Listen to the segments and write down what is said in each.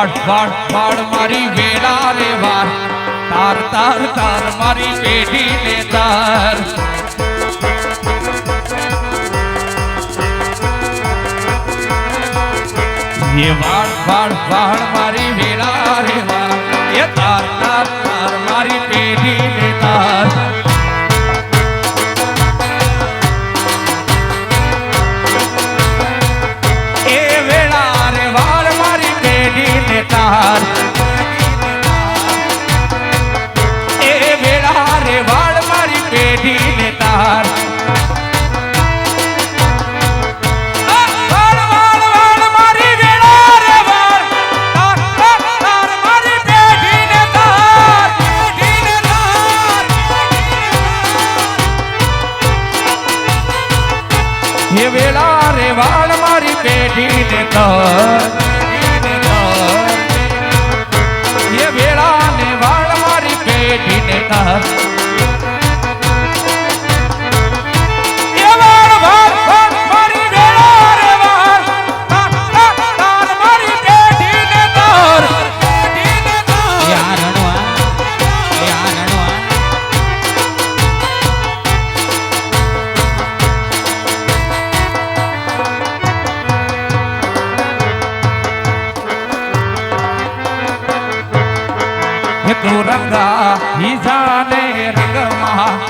ફાડ ફાડ મારી વેડા રે વાર. તાર તાર તાર મારી પેઢી ને તાર. એ વાડ ફાડ ફાડ મારી વેડા રે વાર. એ વેળા રે વાળ મારી પેઢીને કર. તું રંગા રંગમાં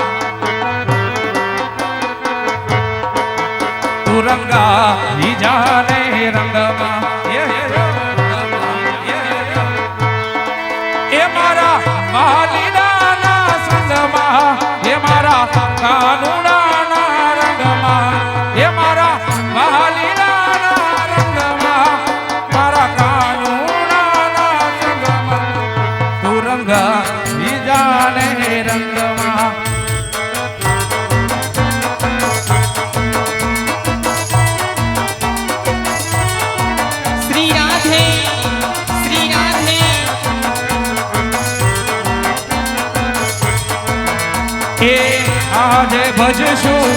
એ આજે ભજશું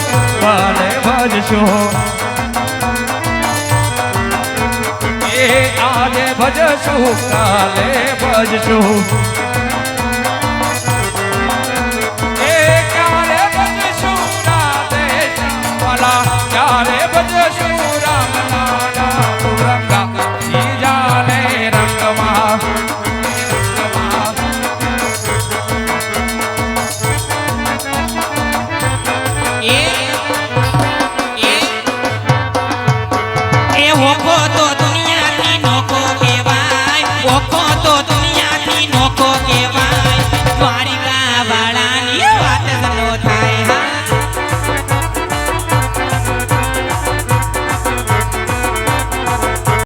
કાલે ભજશું. એ આજે ભજશું કાલે ભજશું. tô, tô.